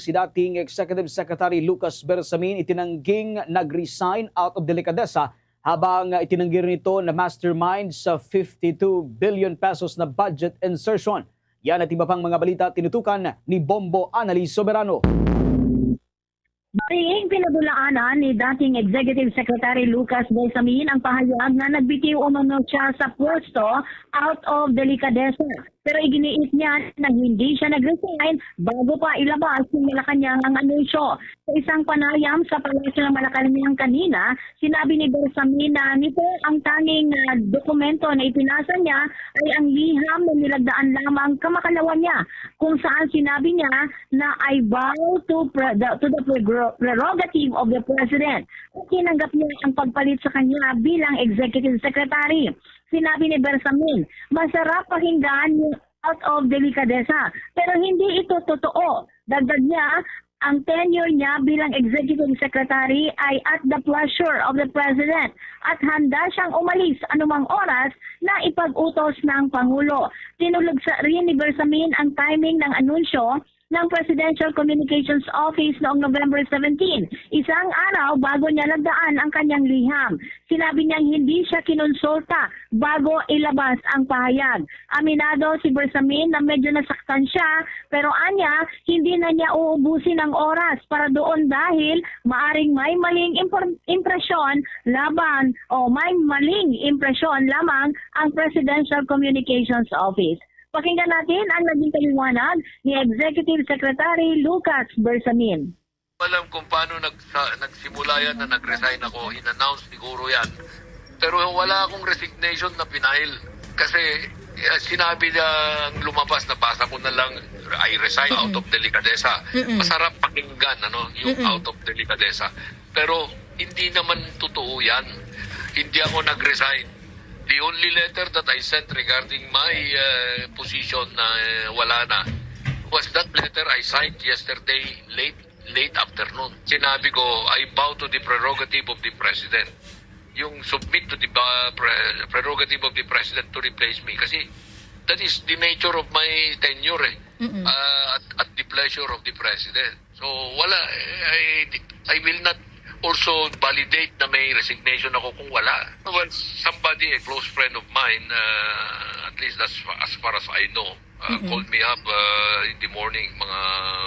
Si dating Executive Secretary Lucas Bersamin itinangging nag-resign out of delikadesa habang itinanggi rin ito na mastermind sa 52 billion pesos na budget insertion. Yan at iba pang mga balita tinutukan ni Bombo Annalise Soberano. Mariing pinabulaanan ni dating Executive Secretary Lucas Bersamin ang pahayag na nagbitiw umano siya sa pwesto out of delicadeza. Pero iginiit niya na hindi siya nag-resign bago pa ilabas ng Malacanang ang anunsyo. Sa isang panayam sa Palasyo ng Malacanang kanina, sinabi ni Bersamin na nito ang tanging ah, dokumento na ipinasa niya ay ang liham na nilagdaan lamang kamakalawan niya kung saan sinabi niya na I bow to, to the prerogative of the President. Tinanggap niya ang pagpalit sa kanya bilang Executive Secretary. Sinabi ni Bersamin, masarap pakinggan yung out of delicadeza. Pero hindi ito totoo. Dagdag niya, ang tenure niya bilang Executive Secretary ay at the pleasure of the President at handa siyang umalis anumang oras na ipag-utos ng Pangulo. Tinulog sa rin ni Bersamin ang timing ng anunsyo ng Presidential Communications Office noong November 17, isang araw bago niya lagdaan ang kanyang liham. Sinabi niyang hindi siya kinonsulta bago ilabas ang pahayag. Aminado si Bersamin na medyo nasaktan siya pero anya hindi na niya uubusin ang oras para doon dahil maaring may maling impresyon laban o may maling impresyon lamang ang Presidential Communications Office. Pakinggan natin ang naging paliwanag ni Executive Secretary Lucas Bersamin. alam kung paano nag, sa, nagsimula yan na nag-resign ako. In-announce siguro yan. Pero wala akong resignation na pinahil. Kasi eh, sinabi niya ang lumabas, nabasa ko na lang, I resign out of delicadeza. Masarap pakinggan, ano, yung out of delicadeza. Pero hindi naman totoo yan. Hindi ako nag-resign. The only letter that I sent regarding my uh, position na uh, wala na was that letter I signed yesterday late late afternoon. Sinabi ko, I bow to the prerogative of the President. Yung submit to the uh, pre- prerogative of the President to replace me. Kasi that is the nature of my tenure eh. Uh, at, at the pleasure of the President. So wala, eh, I, I will not also validate na may resignation ako kung wala. Well, somebody, a close friend of mine, uh, at least as, as far as I know, uh, called me up uh, in the morning, mga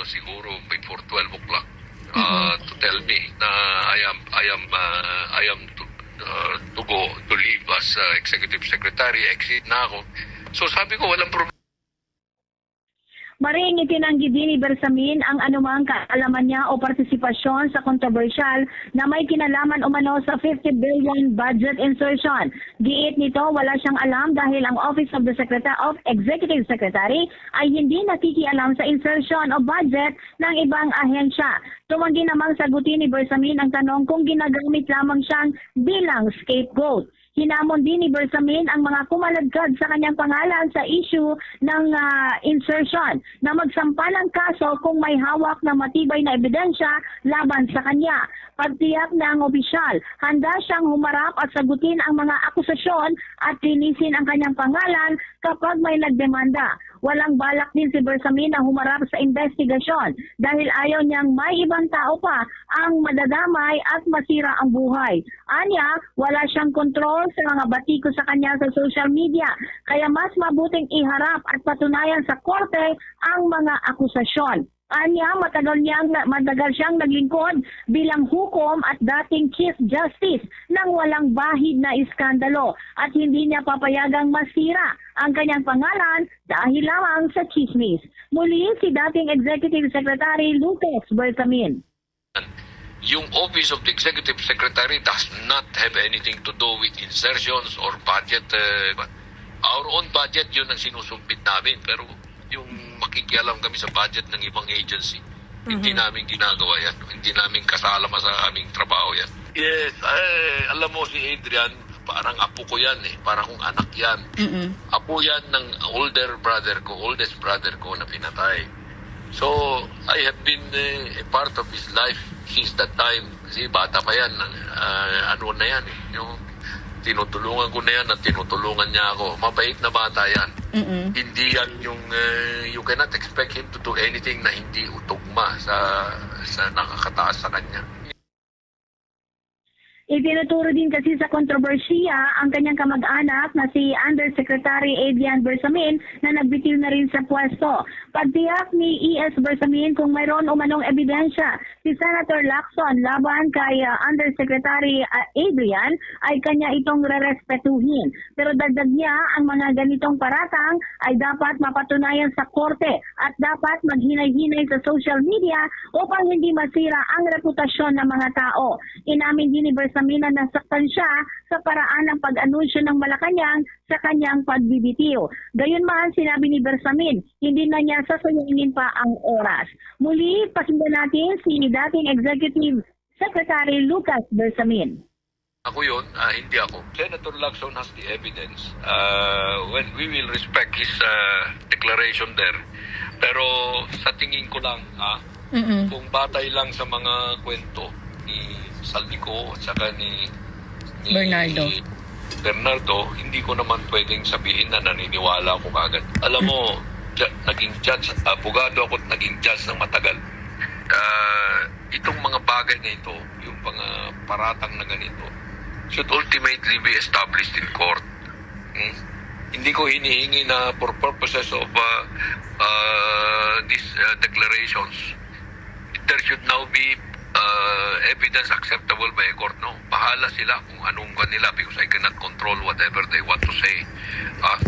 siguro before 12 o'clock, uh, to tell me na I am, I am, uh, I am to, uh, to go, to leave as uh, executive secretary, exit na ako. So sabi ko, walang problema. Maring itinanggi din ni Bersamin ang anumang kaalaman niya o partisipasyon sa kontrobersyal na may kinalaman umano sa 50 billion budget insertion. Giit nito wala siyang alam dahil ang Office of the Secretary of Executive Secretary ay hindi nakikialam sa insertion o budget ng ibang ahensya. Tumanggi namang sagutin ni Bersamin ang tanong kung ginagamit lamang siyang bilang scapegoat. Hinamon din ni Bersamin ang mga kumaladkad sa kanyang pangalan sa issue ng ah, insertion na magsampa ng kaso kung may hawak na matibay na ebidensya laban sa kanya. Pagtiyak ng opisyal, handa siyang humarap at sagutin ang mga akusasyon at linisin ang kanyang pangalan kapag may nagdemanda. Walang balak din si Bersamin na humarap sa investigasyon dahil ayaw niyang may ibang tao pa ang madadamay at masira ang buhay. Anya, wala siyang kontrol sa mga batiko sa kanya sa social media kaya mas mabuting iharap at patunayan sa korte ang mga akusasyon. Anya, matagal, niyang, matagal siyang naglingkod bilang hukom at dating Chief Justice nang walang bahid na iskandalo at hindi niya papayagang masira ang kanyang pangalan dahil lamang sa chismis. Muli si dating Executive Secretary Lucas Bertamin. Yung Office of the Executive Secretary does not have anything to do with insertions or budget. uh, our own budget, yun ang sinusubmit namin. Pero yung makikialam kami sa budget ng ibang agency, hindi namin ginagawa yan. Hindi namin kasama sa aming trabaho yan. Yes, eh, alam mo si Adrian, parang apo ko yan eh. Parang kung anak yan. Apo yan ng older brother ko, oldest brother ko na pinatay. So, I have been uh, a part of his life since that time. Kasi bata pa yan. ah, ano na yan eh. Yung tinutulungan ko na yan at tinutulungan niya ako. Mabait na bata yan. Hindi yan yung, uh, you cannot expect him to do anything na hindi utugma sa, sa nakakataas sa kanya. Itinuturo din kasi sa kontrobersiya ang kanyang kamag-anak na si Undersecretary Adrian Bersamin na nagbitiw na rin sa pwesto. Pagtiyak ni E.S. Bersamin kung mayroon umanong ebidensya si Senator Lacson laban kay uh, Undersecretary uh, Adrian ay kanya itong rerespetuhin. Pero dagdag niya ang mga ganitong paratang ay dapat mapatunayan sa korte at dapat maghinay-hinay sa social media upang hindi masira ang reputasyon ng mga tao. Inamin din ni Bersamin na nasaktan siya sa paraan ng pag-anunsyo ng Malacanang sa kanyang pagbibitiw. Gayunman, sinabi ni Bersamin, hindi na niya sasayangin pa ang oras. Muli, pakinggan natin si dating Executive Secretary Lucas Bersamin. Ako yun, ah, hindi ako. Senator Lacson has the evidence. Uh, well, we will respect his ah, declaration there. Pero sa tingin ko lang, ah, kung batay lang sa mga kwento ni Saldico at saka ni, ni Bernardo. Bernardo, hindi ko naman pwedeng sabihin na naniniwala ako kagad. Alam mo, ju- naging judge, abogado ako at naging judge ng matagal. Ah, itong mga bagay na ito, yung mga paratang na ganito, should ultimately be established in court. Hmm? Hindi ko hinihingi na for purposes of uh, uh, these uh, declarations, there should now be uh, evidence acceptable by a court. No, bahala sila kung anong kanila because I cannot control whatever they want to say. Ah,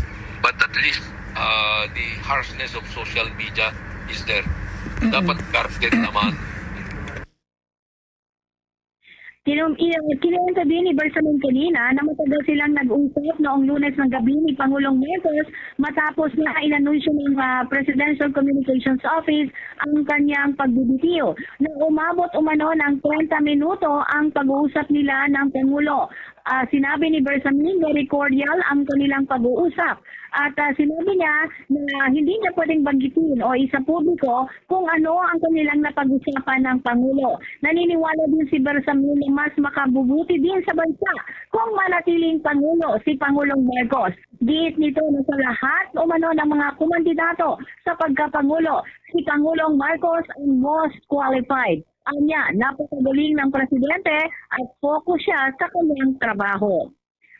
but at least uh, the harshness of social media is there. Dapat guarded naman. Kinum- Kinuwento din ni Bersamin kanina na matagal silang nag-usap noong lunes ng gabi ni Pangulong Marcos matapos na inanunsyo ng ah, Presidential Communications Office ang kanyang pagbibitiw. Na umabot umano ng 30 minuto ang pag-uusap nila ng Pangulo. Ah, sinabi ni Bersamin, very cordial ang kanilang pag-uusap. At ah, sinabi niya na hindi niya pwedeng banggitin o isa publiko kung ano ang kanilang napag-usapan ng Pangulo. Naniniwala din si Bersamin na mas makabubuti din sa bansa kung manatiling Pangulo si Pangulong Marcos. Giit nito na sa lahat umano ng mga kumandidato sa pagkapangulo, si Pangulong Marcos ang most qualified. Anya, napakagaling ng presidente at focus siya sa kanyang trabaho.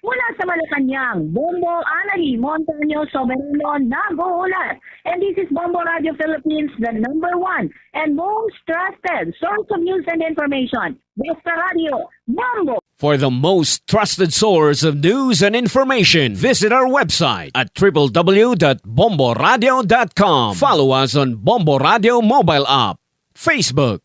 Mula sa Malacanang, Bombo Anali Montaño Soberano nag-uulat. And this is Bombo Radio Philippines, the number one and most trusted source of news and information. Basta Radio, Bombo! For the most trusted source of news and information, visit our website at www.bomboradio.com. Follow us on Bombo Radio mobile app, Facebook,